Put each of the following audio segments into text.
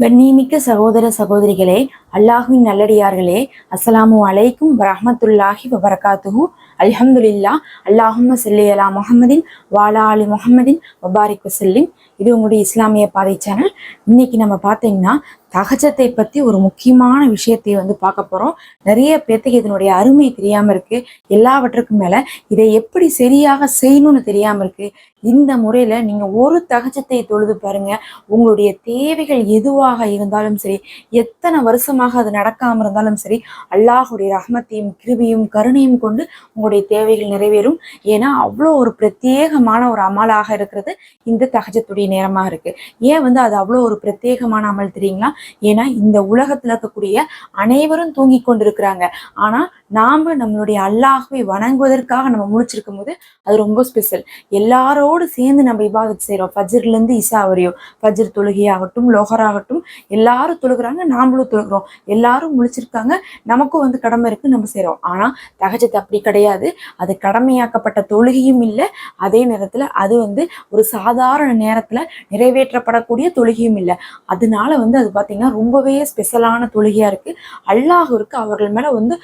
கண்ணியமிக்க சகோதர சகோதரிகளே அல்லாஹுவின் நல்லடியார்களே அஸ்ஸலாமு அலைக்கும் வரமத்துல்லாஹி வபரகாத்துஹு. அல்ஹம்துலில்லா அல்லாஹும் செல்லி அலா முகமதின் வாலா அலி முகமதின் வபாரிக் வசல்லிம் இது உங்களுடைய இஸ்லாமிய பாதை சேனல். இன்னைக்கு நம்ம பார்த்தீங்கன்னா தகச்சத்தை பற்றி ஒரு முக்கியமான விஷயத்தை வந்து பார்க்க போகிறோம் நிறைய பேர்த்துக்கு இதனுடைய அருமை தெரியாமல் இருக்கு. எல்லாவற்றுக்கும் மேலே இதை எப்படி சரியாக செய்யணும்னு தெரியாமல் இருக்கு. இந்த முறையில் நீங்கள் ஒரு தகச்சத்தை தொழுது பாருங்க. உங்களுடைய தேவைகள் எதுவாக இருந்தாலும் சரி எத்தனை வருஷம் வருஷமாக அது நடக்காமல் இருந்தாலும் சரி அல்லாஹுடைய ரஹ்மத்தையும் கிருபியும் கருணையும் கொண்டு உங்களுடைய தேவைகள் நிறைவேறும். ஏன்னா அவ்வளோ ஒரு பிரத்யேகமான ஒரு அமலாக இருக்கிறது இந்த தகஜத்துடைய நேரமாக இருக்கு. ஏன் வந்து அது அவ்வளோ ஒரு பிரத்யேகமான அமல் தெரியுங்களா? ஏன்னா இந்த உலகத்தில் இருக்கக்கூடிய அனைவரும் தூங்கி கொண்டிருக்கிறாங்க. ஆனால் நாம நம்மளுடைய அல்லாஹுவை வணங்குவதற்காக நம்ம முழிச்சிருக்கும் போது அது ரொம்ப ஸ்பெஷல் எல்லாரோடு சேர்ந்து நம்ம இபாதத் செய்கிறோம் ஃபஜ்ர்லேருந்து இசா வரையும். ஃபஜ்ர் தொழுகையாகட்டும் லோகராகட்டும் எல்லாரும் தொழுகிறாங்க நாமளும் தொழுகிறோம். எல்லாரும் முழிச்சிருக்காங்க நமக்கும் வந்து கடமை இருக்கு நம்ம செய்கிறோம் ஆனா தகஜத்து அப்படி கிடையாது. அது கடமையாக்கப்பட்ட தொழுகையும் இல்லை. அதே நேரத்துல அது வந்து ஒரு சாதாரண நேரத்துல நிறைவேற்றப்படக்கூடிய தொழுகையும் இல்லை. அதனால வந்து அது பார்த்திங்கன்னா ரொம்பவே ஸ்பெஷலான தொழுகையா இருக்கு. அல்லாஹ்விற்கு அவர்கள் மேல வந்து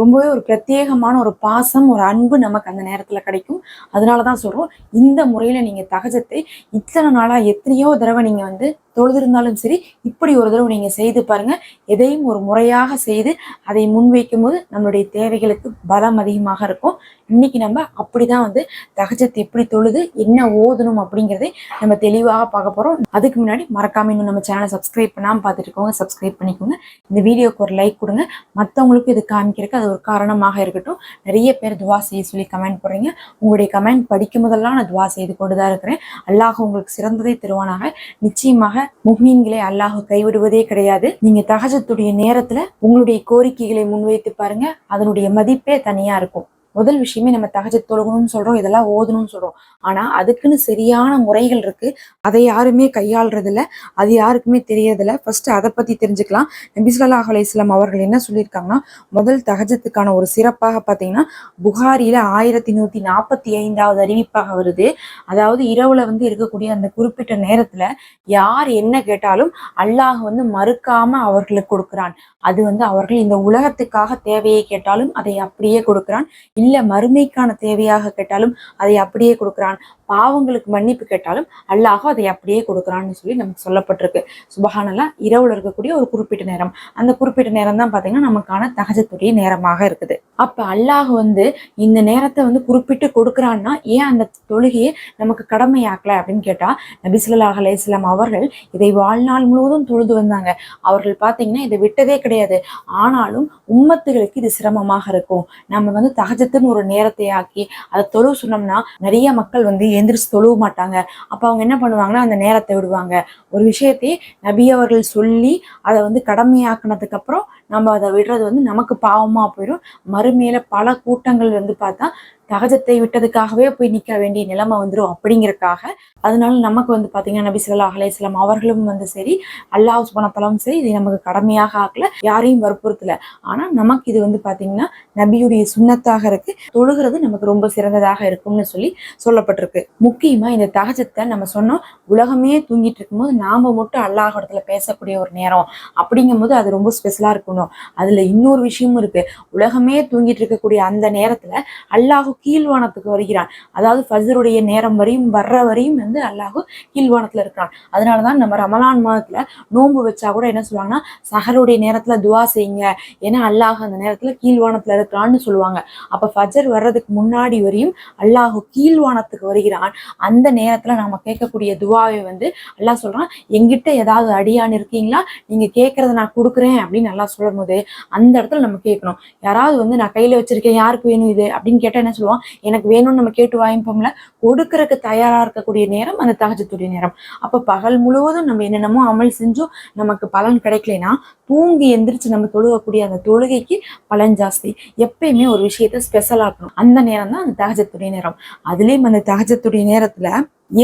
ரொம்ப ரொம்பவே ஒரு பிரத்யேகமான ஒரு பாசம் ஒரு அன்பு நமக்கு அந்த நேரத்துல கிடைக்கும். அதனால தான் சொல்றோம் இந்த முறையில நீங்க தகஜத்தை இத்தனை நாளா எத்தனையோ தடவை நீங்க வந்து தொழுதிருந்தாலும் சரி இப்படி ஒரு தடவை நீங்கள் செய்து பாருங்கள் எதையும் ஒரு முறையாக செய்து அதை முன்வைக்கும் போது நம்மளுடைய தேவைகளுக்கு பலம் அதிகமாக இருக்கும். இன்னைக்கு நம்ம அப்படி தான் வந்து தகச்சத்தை எப்படி தொழுது என்ன ஓதணும் அப்படிங்கிறதை நம்ம தெளிவாக பார்க்க போகிறோம் அதுக்கு முன்னாடி மறக்காம இன்னும் நம்ம சேனலை சப்ஸ்கிரைப் பண்ணாமல் பார்த்துட்டு இருக்கோங்க சப்ஸ்கிரைப் பண்ணிக்கோங்க. இந்த வீடியோக்கு ஒரு லைக் கொடுங்க. மற்றவங்களுக்கும் இது காமிக்கிறதுக்கு அது ஒரு காரணமாக இருக்கட்டும். நிறைய பேர் துவா செய்ய சொல்லி கமெண்ட் போடுறீங்க. உங்களுடைய கமெண்ட் படிக்கும் போதெல்லாம் நான் துவா செய்து கொண்டு தான் இருக்கிறேன். அல்லாஹ் உங்களுக்கு சிறந்ததை தருவானாக. நிச்சயமாக முஹ்மீன்களை அல்லாஹ் கைவிடுவதே கிடையாது. நீங்க தகஜத்துடைய நேரத்துல உங்களுடைய கோரிக்கைகளை முன்வைத்து பாருங்க. அதனுடைய மதிப்பே தனியா இருக்கும். முதல் விஷயமே நம்ம தகஜத் தொழுகணும்னு சொல்றோம் இதெல்லாம் ஓதணும்னு சொல்றோம். ஆனா அதுக்குன்னு சரியான முறைகள் இருக்கு. அதை யாருமே கையாளுறது இல்ல அது யாருக்குமே தெரியறதில்ல. ஃபர்ஸ்ட் அதை பத்தி தெரிஞ்சுக்கலாம். நபி ஸல்லல்லாஹு அவர்கள் என்ன சொல்லியிருக்காங்கன்னா முதல் தகஜத்துக்கான ஒரு சிறப்பாக பார்த்தீங்கன்னா புகாரியில ஆயிரத்தி நூத்தி நாற்பத்தி ஐந்தாவது அறிவிப்பாக வருது. அதாவது இரவுல வந்து இருக்கக்கூடிய அந்த குறிப்பிட்ட நேரத்துல யார் என்ன கேட்டாலும் அல்லாஹ் வந்து மறுக்காம அவர்களுக்கு கொடுக்கிறான். அது வந்து அவர்கள் இந்த உலகத்துக்காக தேவையை கேட்டாலும் அதை அப்படியே கொடுக்கிறான். இல்ல மறுமைக்கான தேவையாக கேட்டாலும் அதை அப்படியே கொடுக்கிறான். பாவங்களுக்கு மன்னிப்பு கேட்டாலும் அல்லாஹ் அதை அப்படியே கொடுக்குறான்னு சொல்லி நமக்கு சொல்லப்பட்டிருக்கு. சுபஹானல்லா இரவுல இருக்கக்கூடிய ஒரு குறிப்பிட்ட நேரம். அந்த குறிப்பிட்ட நேரம் தான் பார்த்தீங்கன்னா நமக்கான தகஜத்துடைய நேரமாக இருக்குது. அப்ப அல்லாஹ் வந்து இந்த நேரத்தை வந்து குறிப்பிட்டு கொடுக்குறான்னா ஏன் அந்த தொழுகையை நமக்கு கடமையாக்கலை அப்படின்னு கேட்டா நபிசுல்லாஹ் ஸல்லல்லாஹு அவர்கள் இதை வாழ்நாள் முழுவதும் தொழுது வந்தாங்க. அவர்கள் பார்த்தீங்கன்னா இதை விட்டதே கிடையாது. ஆனாலும் உம்மத்துகளுக்கு இது சிரமமாக இருக்கும். நம்ம வந்து தகஜ தகஜத்துன்னு ஒரு நேரத்தை ஆக்கி அதை தொழு சொன்னோம்னா நிறைய மக்கள் வந்து எந்திரிச்சு தொழுவ மாட்டாங்க. அப்போ அவங்க என்ன பண்ணுவாங்கன்னா அந்த நேரத்தை விடுவாங்க. ஒரு விஷயத்தை நபி அவர்கள் சொல்லி அதை வந்து கடமையாக்குனதுக்கு அப்புறம் நம்ம அதை விடுறது வந்து நமக்கு பாவமா போயிடும் மறுமையில பல கூட்டங்கள் வந்து பார்த்தா தகஜத்தை விட்டதுக்காகவே போய் நிற்க வேண்டிய நிலைமை வந்துடும் அப்படிங்கறக்காக அதனால நமக்கு வந்து பார்த்தீங்கன்னா நபி ஸல்லல்லாஹு அவர்களும் வந்து சரி அல்லாஹ் சுபனத்தலும் சரி இது நமக்கு கடமையாக ஆக்கல யாரையும் வற்புறுத்தல. ஆனா நமக்கு இது வந்து பார்த்தீங்கன்னா நபியுடைய சுண்ணத்தாக இருக்கு. தொழுகிறது நமக்கு ரொம்ப சிறந்ததாக இருக்கும்னு சொல்லி சொல்லப்பட்டிருக்கு. முக்கியமா இந்த தகஜத்தை நம்ம சொன்னோம் உலகமே தூங்கிட்டு இருக்கும்போது நாம மட்டும் அல்லாஹ் இடத்துல பேசக்கூடிய ஒரு நேரம் அப்படிங்கும்போது அது ரொம்ப ஸ்பெஷலா இருக்கணும். அதுல இன்னொரு விஷயமும் இருக்கு. உலகமே தூங்கிட்டு இருக்கக்கூடிய அந்த நேரத்துல அல்லாஹ் கீழ்வானத்துக்கு வருகிறான். அதாவது ஃபஜருடைய நேரம் வரையும் வர்ற வரையும் வந்து அல்லாஹு கீழ்வானத்தில் இருக்கிறான். அதனால தான் நம்ம ரமலான் மாதத்துல நோன்பு வச்சா கூட என்ன சொல்லுவாங்கன்னா சஹருடைய நேரத்துல துவா செய்யுங்க. ஏன்னா அல்லாஹ் அந்த நேரத்துல கீழ்வானத்தில் இருக்கிறான்னு சொல்லுவாங்க. அப்ப ஃபஜர் வர்றதுக்கு முன்னாடி வரையும் அல்லாஹு கீழ்வானத்துக்கு வருகிறான். அந்த நேரத்துல நாம கேட்கக்கூடிய துவாவை வந்து அல்லாஹ் சொல்றான் எங்கிட்ட ஏதாவது அடியான் இருக்கீங்களா? நீங்க கேட்குறத நான் கொடுக்குறேன் அப்படின்னு நல்லா சொல்லும் போது அந்த இடத்துல நம்ம கேட்கணும். யாராவது வந்து நான் கையில வச்சிருக்கேன் யாருக்கு வேணும் இது? அப்படின்னு கேட்டால் என்ன சொல்லுவோம். எனக்கு வேணும்னு நம்ம கேட்டு வாங்கிப்போம்ல. கொடுக்கறதுக்கு தயாரா இருக்கக்கூடிய நேரம் அந்த தகஜத்துடைய நேரம். அப்ப பகல் முழுவதும் நம்ம என்னென்னமோ அமல் செஞ்சும் நமக்கு பலன் கிடைக்கலனா தூங்கி எந்திரிச்சு நம்ம தொழுகக்கூடிய அந்த தொழுகைக்கு பலன் ஜாஸ்தி. எப்பயுமே ஒரு விஷயத்த ஸ்பெஷல் ஆக்கணும். அந்த நேரம் தான் அந்த தகஜத்துடைய நேரம். அதுலயும் அந்த தகஜத்துடைய நேரத்துல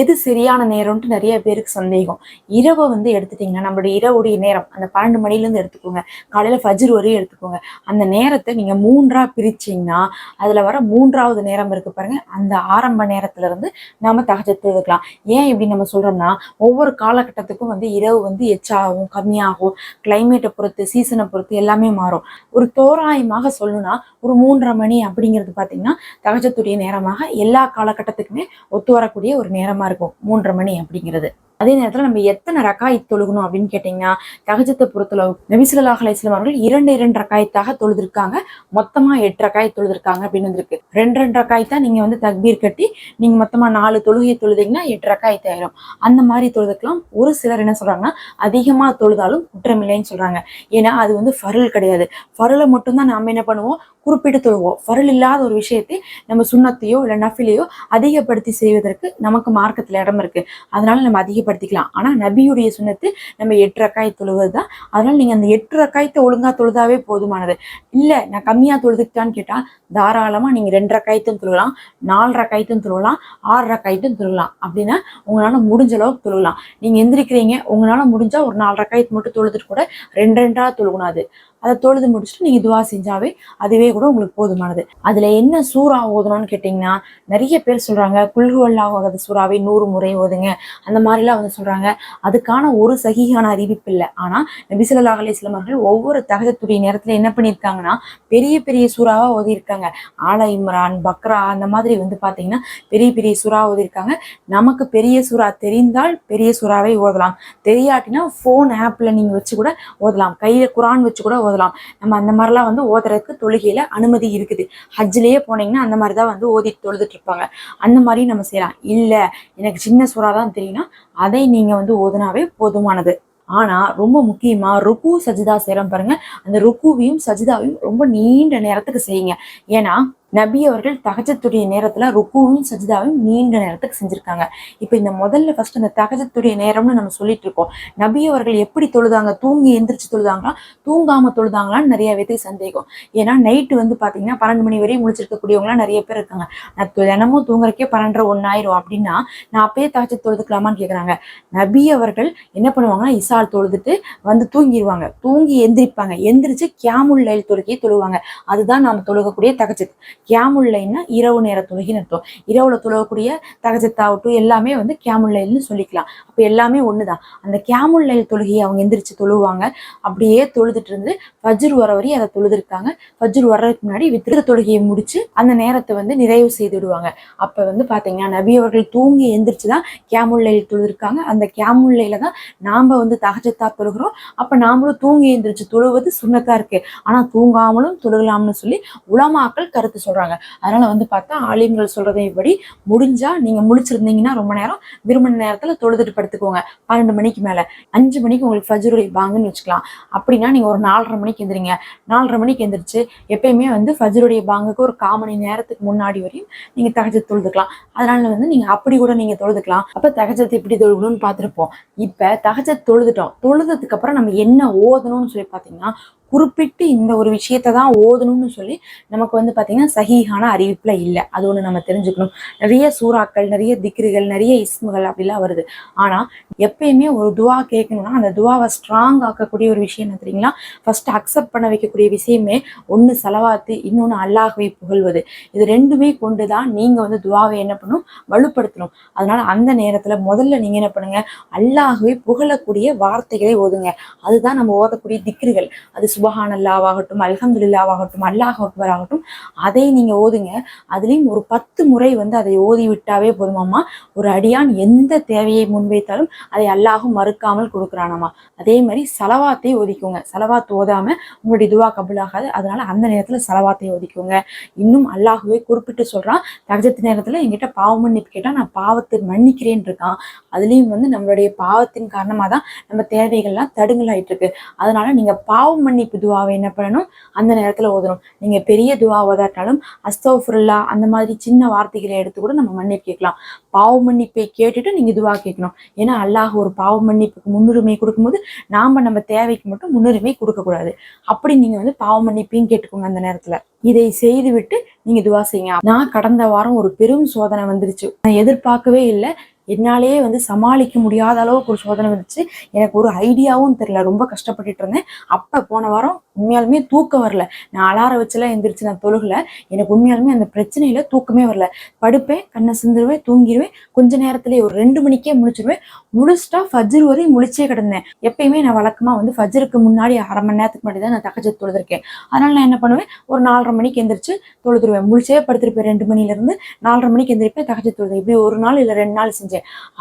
எது சரியான நேரம்ன்ட்டு நிறைய பேருக்கு சந்தேகம். இரவை வந்து எடுத்துட்டிங்கன்னா நம்மளுடைய இரவுடைய நேரம் அந்த பன்னெண்டு மணிலேருந்து எடுத்துக்கோங்க. காலையில் ஃபஜ்ர் வரையும் எடுத்துக்கோங்க. அந்த நேரத்தை நீங்கள் மூன்றாக பிரிச்சிங்கன்னா அதில் வர மூன்றாவது நேரம் இருக்கு பாருங்க. அந்த ஆரம்ப நேரத்துலேருந்து இருந்து தகச்சத்து தகஜத்து எடுக்கலாம் ஏன் இப்படி நம்ம சொல்கிறோம்னா ஒவ்வொரு காலகட்டத்துக்கும் வந்து இரவு வந்து எச்சாகும் கம்மியாகும். கிளைமேட்டை பொறுத்து சீசனை பொறுத்து எல்லாமே மாறும். ஒரு தோராயமாக சொல்லணும்னா ஒரு மூன்றரை மணி அப்படிங்கிறது பார்த்தீங்கன்னா தகச்சத்துடைய நேரமாக எல்லா காலகட்டத்துக்குமே ஒத்து வரக்கூடிய ஒரு நேரம் இருக்கும். மூன்றரை மணி அப்படிங்கிறது. அதே நேரத்தில் நம்ம எத்தனை ரக்காய் தொழுகணும் அப்படின்னு கேட்டிங்கன்னா தகஜத்தை பொறுத்தளவு நபிசுல்லாஹ் அலிஸ்லாம் அவர்கள் இரண்டு இரண்டு ரக்காயத்தாக தொழுதிருக்காங்க. மொத்தமாக எட்டு ரக்காய் தொழுதிருக்காங்க அப்படின்னு வந்திருக்கு. ரெண்டு ரெண்டு ரக்காய் தான் நீங்கள் வந்து தக்பீர் கட்டி நீங்கள் மொத்தமாக நாலு தொழுகையை தொழுதிங்கன்னா எட்டு ரக்காய் ஆயிரும். அந்த மாதிரி தொழுதுக்கலாம். ஒரு சிலர் என்ன சொல்கிறாங்கன்னா அதிகமாக தொழுதாலும் குற்றமில்லைன்னு சொல்கிறாங்க ஏன்னா அது வந்து ஃபருள் கிடையாது. ஃபருளை மட்டும்தான் நாம என்ன பண்ணுவோம்? குறிப்பிட்டு தொழுவோம். ஃபருள் இல்லாத ஒரு விஷயத்தை நம்ம சுண்ணத்தையோ இல்லை நஃபிலையோ அதிகப்படுத்தி செய்வதற்கு நமக்கு மார்க்கத்தில் இடம் இருக்கு. அதனால நம்ம அதிக அதிகப்படுத்திக்கலாம் ஆனால் நபியுடைய சுண்ணத்து நம்ம எட்டு ரக்காய் தொழுவது தான் அதனால நீங்கள் அந்த எட்டு ரக்காயத்தை ஒழுங்கா தொழுதாவே போதுமானது. இல்லை நான் கம்மியாக தொழுதுக்கிட்டான்னு கேட்டால் தாராளமாக நீங்கள் ரெண்டு ரக்காயத்தும் தொழுகலாம் நாலு ரக்காயத்தும் தொழுகலாம் ஆறு ரக்காயத்தும் தொழுகலாம். அப்படின்னா உங்களால் முடிஞ்ச அளவுக்கு தொழுகலாம். நீங்கள் எந்திரிக்கிறீங்க உங்களால் முடிஞ்சால் ஒரு நாலு ரக்காயத்து மட்டும் தொழுதுட்டு கூட ரெண்டு ரெண்டாக தொழுகணும் அது. அதை தொழுது முடிச்சுட்டு நீங்கள் துவா செஞ்சாவே அதுவே கூட உங்களுக்கு போதுமானது. அதில் என்ன சூறா ஓதணும்னு கேட்டிங்கன்னா நிறைய பேர் சொல்கிறாங்க குல்குவல்லா ஓதாத சூறாவை நூறு முறை ஓதுங்க. அந்த மாதிரிலாம் வந்து சொல்கிறாங்க அதுக்கான ஒரு சகிகான அறிவிப்பு இல்லை. ஆனால் நபிசல்லா அலிஸ்லாம் அவர்கள் ஒவ்வொரு தகதத்துடைய நேரத்தில் என்ன பண்ணியிருக்காங்கன்னா பெரிய பெரிய சூறாவாக ஓதியிருக்காங்க. ஆல இம்ரான் பக்ரா அந்த மாதிரி வந்து பார்த்தீங்கன்னா பெரிய பெரிய சூறா ஓதியிருக்காங்க. நமக்கு பெரிய சூறா தெரிந்தால் பெரிய சூறாவை ஓதலாம். தெரியாட்டினா ஃபோன் ஆப்பில் நீங்கள் வச்சு கூட ஓதலாம். கையில் குரான் வச்சு கூட ஓதலாம். நம்ம அந்த மாதிரிலாம் வந்து ஓதுறதுக்கு தொழுகையில அனுமதி இருக்குது. ஹஜ்ஜிலேயே போனீங்கன்னா அந்த மாதிரி தான் வந்து ஓதி தொழுதுட்டு இருப்பாங்க அந்த மாதிரி நம்ம செய்யலாம். இல்லை எனக்கு சின்ன சூறா தான் தெரியும்னா அதை நீங்க வந்து ஓதுனாவே போதுமானது. ஆனா ரொம்ப முக்கியமா ருக்கு சஜிதா செய்யறோம் பாருங்க. அந்த ருக்குவையும் சஜிதாவையும் ரொம்ப நீண்ட நேரத்துக்கு செய்யுங்க. ஏன்னா நபி அவர்கள் தகஜத்துடைய நேரத்துல ருக்குவும் சஜிதாவையும் நீண்ட நேரத்துக்கு செஞ்சிருக்காங்க. இப்போ இந்த முதல்ல ஃபர்ஸ்ட் அந்த தகஜத்துடைய நேரம்னு நம்ம சொல்லிட்டு இருக்கோம். நபி அவர்கள் எப்படி தொழுதாங்க? தூங்கி எந்திரிச்சு தொழுதாங்களா? தூங்காம தொழுதாங்களான்னு நிறைய பேத்துக்கு சந்தேகம். ஏன்னா நைட்டு வந்து பாத்தீங்கன்னா பன்னெண்டு மணி வரையும் முடிச்சிருக்கக்கூடியவங்களாம் நிறைய பேர் இருக்காங்க. நான் தினமும் தூங்குறக்கே பன்னெண்டரை ஒன்னாயிரம் அப்படின்னா நான் அப்பயே தகஜ தொழுதுக்கலாமான்னு கேக்குறாங்க. நபி அவர்கள் என்ன பண்ணுவாங்கன்னா இசால் தொழுதுட்டு வந்து தூங்கிடுவாங்க தூங்கி எந்திரிப்பாங்க. எந்திரிச்சு கியாமுல் லைல் தொழுகையை தொழுவாங்க. அதுதான் நாம தொழுகக்கூடிய தகஜத் கியாமுல்லைன்னா இரவு நேர தொழுகைன்னு அர்த்தம். இரவுல துலகக்கூடிய தகஜத்தாகட்டும் எல்லாமே வந்து கியாமுல்லைல்னு சொல்லிக்கலாம். அப்போ எல்லாமே ஒண்ணுதான். அந்த கியாமுல்லைல் தொழுகையை அவங்க எந்திரிச்சு தொழுவாங்க. அப்படியே தொழுதுட்டு இருந்து ஃபஜ்ர் வர வரையும் அதை தொழுதுருக்காங்க. ஃபஜ்ர் வர்றதுக்கு முன்னாடி வித்திர தொழுகையை முடிச்சு அந்த நேரத்தை வந்து நிறைவு செய்து விடுவாங்க அப்ப வந்து பாத்தீங்கன்னா நபி அவர்கள் தூங்கி எந்திரிச்சு தான் கியாமுல்லைல் தொழுதுருக்காங்க. அந்த கியாமுல்லைல தான் நாம வந்து தகஜத்தா தொழுகிறோம். அப்ப நாமளும் தூங்கி எந்திரிச்சு தொழுவது சுண்ணத்தா இருக்கு. ஆனா தூங்காமலும் தொழுகலாம்னு சொல்லி உலமாக்கள் கருத்து சொல்றாங்க. அதனால வந்து பார்த்தா ஆலிம்கள் சொல்றதைப்படி முடிஞ்சா நீங்க முடிச்சிருந்தீங்கன்னா ரொம்ப நேரம் விரும்பின நேரத்துல தொழுதுட்டு படுத்துக்கோங்க. பன்னெண்டு மணிக்கு மேல. அஞ்சு மணிக்கு உங்களுக்கு ஃபஜருடைய பாங்குன்னு வச்சுக்கலாம். அப்படின்னா நீங்க ஒரு நாலரை மணிக்கு எந்திரிங்க. நாலரை மணிக்கு எந்திரிச்சு எப்பயுமே வந்து ஃபஜ்ருடைய பாங்குக்கு ஒரு கால் மணி நேரத்துக்கு முன்னாடி வரையும் நீங்க தகஜ தொழுதுக்கலாம். அதனால வந்து நீங்க அப்படி கூட நீங்க தொழுதுக்கலாம். அப்ப தகஜத்தை எப்படி தொழுகணும்னு பார்த்துருப்போம். இப்ப தகஜ தொழுதுட்டோம். தொழுதுக்கு அப்புறம் நம்ம என்ன ஓதணும்னு சொல்லி பார்த்தீங்கன்னா குறிப்பிட்டு இந்த ஒரு விஷயத்தை தான் ஓதணும்னு சொல்லி நமக்கு வந்து பார்த்தீங்கன்னா சகிஹான அறிவிப்புல இல்லை. அது ஒன்று நம்ம தெரிஞ்சுக்கணும். நிறைய சூறாக்கள் நிறைய திக்ருகள் நிறைய இஸ்முகள் அப்படிலாம் வருது. ஆனா எப்பயுமே ஒரு துவா கேட்கணும்னா அந்த துவாவை ஸ்ட்ராங் ஆக்கக்கூடிய ஒரு விஷயம் என்ன தெரியுங்களா? ஃபஸ்ட்டு அக்செப்ட் பண்ண வைக்கக்கூடிய விஷயமே ஒன்று செலவாத்து இன்னொன்று அல்லாகவே புகழ்வது. இது ரெண்டுமே கொண்டு தான் நீங்க வந்து துவாவை என்ன பண்ணணும்? வலுப்படுத்தணும். அதனால அந்த நேரத்துல முதல்ல நீங்க என்ன பண்ணுங்க? அல்லாகவே புகழக்கூடிய வார்த்தைகளை ஓதுங்க. அதுதான் நம்ம ஓதக்கூடிய திக்ருகள். அது சுபஹான் அல்லாவாகட்டும் அல்ஹம்துலில்லாவாகட்டும் அல்லாஹ் அக்பர் ஆகட்டும் அதை நீங்க ஓதுங்க. அதுலேயும் ஒரு பத்து முறை வந்து அதை ஓதி விட்டாவே போதுமாமா ஒரு அடியான் எந்த தேவையை முன்வைத்தாலும் அதை அல்லாஹும் மறுக்காமல் கொடுக்குறானாமா அதே மாதிரி செலவாத்தை ஓதிக்கோங்க. செலவாத்து ஓதாம உங்களுடைய துவா கபுலாகாது அதனால அந்த நேரத்துல செலவாத்தை ஓதிக்கோங்க. இன்னும் அல்லாஹுவே குறிப்பிட்டு சொல்றான். தகஜத்து நேரத்துல என்கிட்ட பாவம் மன்னிப்பு கேட்டா நான் பாவத்தை மன்னிக்கிறேன் இருக்கான். அதுலயும் வந்து நம்மளுடைய பாவத்தின் காரணமா தான் நம்ம தேவைகள்லாம் தடுங்கலாயிட்டு இருக்கு அதனால நீங்க பாவ மன்னிப்பு துவாவை என்ன பண்ணணும்? அந்த நேரத்தில் ஓதணும். நீங்கள் பெரிய துவா ஓதாட்டாலும் அஸ்தோஃபுல்லா அந்த மாதிரி சின்ன வார்த்தைகளை எடுத்து கூட நம்ம மன்னிப்பு கேட்கலாம். பாவ மன்னிப்பை கேட்டுட்டு நீங்கள் துவா கேட்கணும். ஏன்னா அல்லாஹ் ஒரு பாவ மன்னிப்புக்கு முன்னுரிமை கொடுக்கும்போது நாம நம்ம தேவைக்கு மட்டும் முன்னுரிமை கொடுக்கக்கூடாது. அப்படி நீங்கள் வந்து பாவ மன்னிப்பையும் கேட்டுக்கோங்க அந்த நேரத்தில். இதை செய்துவிட்டு நீங்கள் துவா செய்யுங்க. நான் கடந்த வாரம் ஒரு பெரும் சோதனை வந்துருச்சு. நான் எதிர்பார்க்கவே இல்லை. என்னாலேயே வந்து சமாளிக்க முடியாத அளவுக்கு ஒரு சோதனை வந்துச்சு. எனக்கு ஒரு ஐடியாவும் தெரியல. ரொம்ப கஷ்டப்பட்டுட்டு இருந்தேன். அப்போ போன வாரம் உண்மையாலுமே தூக்கம் வரல. நான் அலார வச்செல்லாம் எந்திரிச்சு நான் தொழுகல. எனக்கு உண்மையாலுமே அந்த பிரச்சனையில தூக்கமே வரல. படுப்பேன் கண்ணை சிந்துருவேன் தூங்கிடுவேன் கொஞ்ச நேரத்திலே ஒரு ரெண்டு மணிக்கே முழிச்சிருவேன். முழிச்சிட்டா ஃபஜ்ர் வரையும் முழிச்சே கிடந்தேன். எப்பயுமே நான் வழக்கமா வந்து ஃபஜ்ருக்கு முன்னாடி அரை மணி நேரத்துக்கு முன்னாடி தான் நான் தகஜத் தொழுதுருக்கேன். அதனால நான் என்ன பண்ணுவேன்? ஒரு நாலரை மணிக்கு எந்திரிச்சு தொழுதுருவேன். முழிச்சே படுத்திருப்பேன். ரெண்டு மணில இருந்து நாலரை மணிக்கு எந்திரிப்பேன் தகஜத் தொழுது. இப்படி ஒரு நாள் இல்லை ரெண்டு நாள் செஞ்சேன்.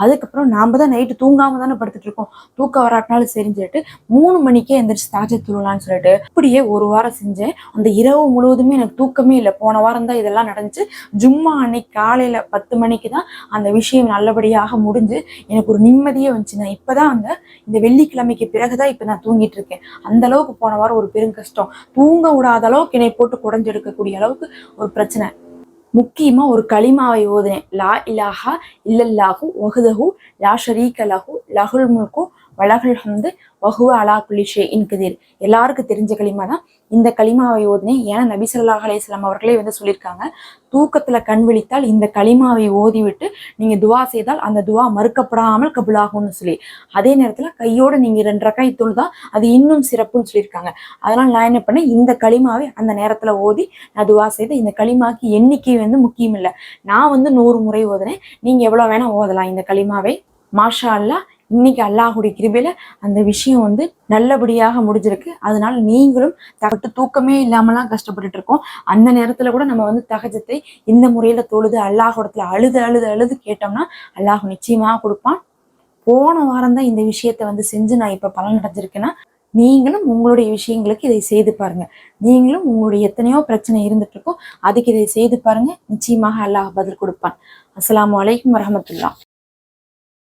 அதுக்கப்புறம் நாம தான் நைட்டு தூங்காம தானே படுத்துட்டு இருக்கோம். தூக்கம் வராட்டினாலும் சரின்னு சொல்லிட்டு மூணு மணிக்கே எந்திரிச்சு தகஜத் தொழலான்னு சொல்லிட்டு அப்படியே ஒரு வாரம் செஞ்சேன். அந்த இரவு முழுவதுமே எனக்கு தூக்கமே இல்லை. போன வாரம் தான் இதெல்லாம் நடந்துச்சு. ஜும்மா அன்னைக்கு காலையில பத்து மணிக்கு தான் அந்த விஷயம் நல்லபடியாக முடிஞ்சு எனக்கு ஒரு நிம்மதியே வந்துச்சு. நான் இப்பதான் அந்த இந்த வெள்ளிக்கிழமைக்கு பிறகுதான் இப்போ நான் தூங்கிட்டு இருக்கேன். அந்த அளவுக்கு போன வாரம் ஒரு பெரும் கஷ்டம். தூங்க விடாத அளவுக்கு என்னை போட்டு குடஞ்செடுக்கக்கூடிய அளவுக்கு ஒரு பிரச்சனை. முக்கியமாக ஒரு களிமாவை ஓதுனேன். லா இலாஹா இல்லல்லாஹு வஹுதஹு லா ஷரீக லஹு லஹுல் முல்கு வலகல் வந்து வஹுவ அலா குலிஷே ஷே இன்கதீர் எல்லாருக்கும் தெரிஞ்ச களிமா தான். இந்த களிமாவை ஓதினேன் ஏன்னா நபி ஸல்லல்லாஹு அவர்களே வந்து சொல்லியிருக்காங்க. தூக்கத்துல கண் விழித்தால் இந்த களிமாவை ஓதிவிட்டு நீங்க துவா செய்தால் அந்த துவா மறுக்கப்படாமல் கபுலாகும்னு சொல்லி. அதே நேரத்துல கையோட நீங்க ரெண்டு ரக்காய் தொழுதா அது இன்னும் சிறப்புன்னு சொல்லியிருக்காங்க. அதனால நான் என்ன பண்ணேன்? இந்த களிமாவை அந்த நேரத்துல ஓதி நான் துவா செய்து இந்த களிமாக்கு எண்ணிக்கை வந்து முக்கியம் இல்லை நான் வந்து நூறு முறை ஓதுனேன். நீங்க எவ்வளவு வேணா ஓதலாம் இந்த களிமாவை. மாஷா அல்லா இன்னைக்கு அல்லாஹுடைய கிருபையில அந்த விஷயம் வந்து நல்லபடியாக முடிஞ்சிருக்கு. அதனால நீங்களும் தகட்டு தூக்கமே இல்லாமலாம் கஷ்டப்பட்டுட்டு இருக்கோம். அந்த நேரத்துல கூட நம்ம வந்து தகஜத்தை இந்த முறையில தொழுது அல்லாஹோடத்துல அழுது அழுது அழுது கேட்டோம்னா அல்லாஹ் நிச்சயமாக கொடுப்பான். போன வாரம் தான் இந்த விஷயத்த வந்து செஞ்சு நான் இப்ப பலன் அடைஞ்சிருக்கேன்னா நீங்களும் உங்களுடைய விஷயங்களுக்கு இதை செய்து பாருங்க. நீங்களும் உங்களுடைய எத்தனையோ பிரச்சனை இருந்துட்டு இருக்கோ அதுக்கு இதை செய்து பாருங்க. நிச்சயமாக அல்லாஹ் பதில் கொடுப்பான். அஸ்லாம் வலைக்கம் வரமத்துல்லா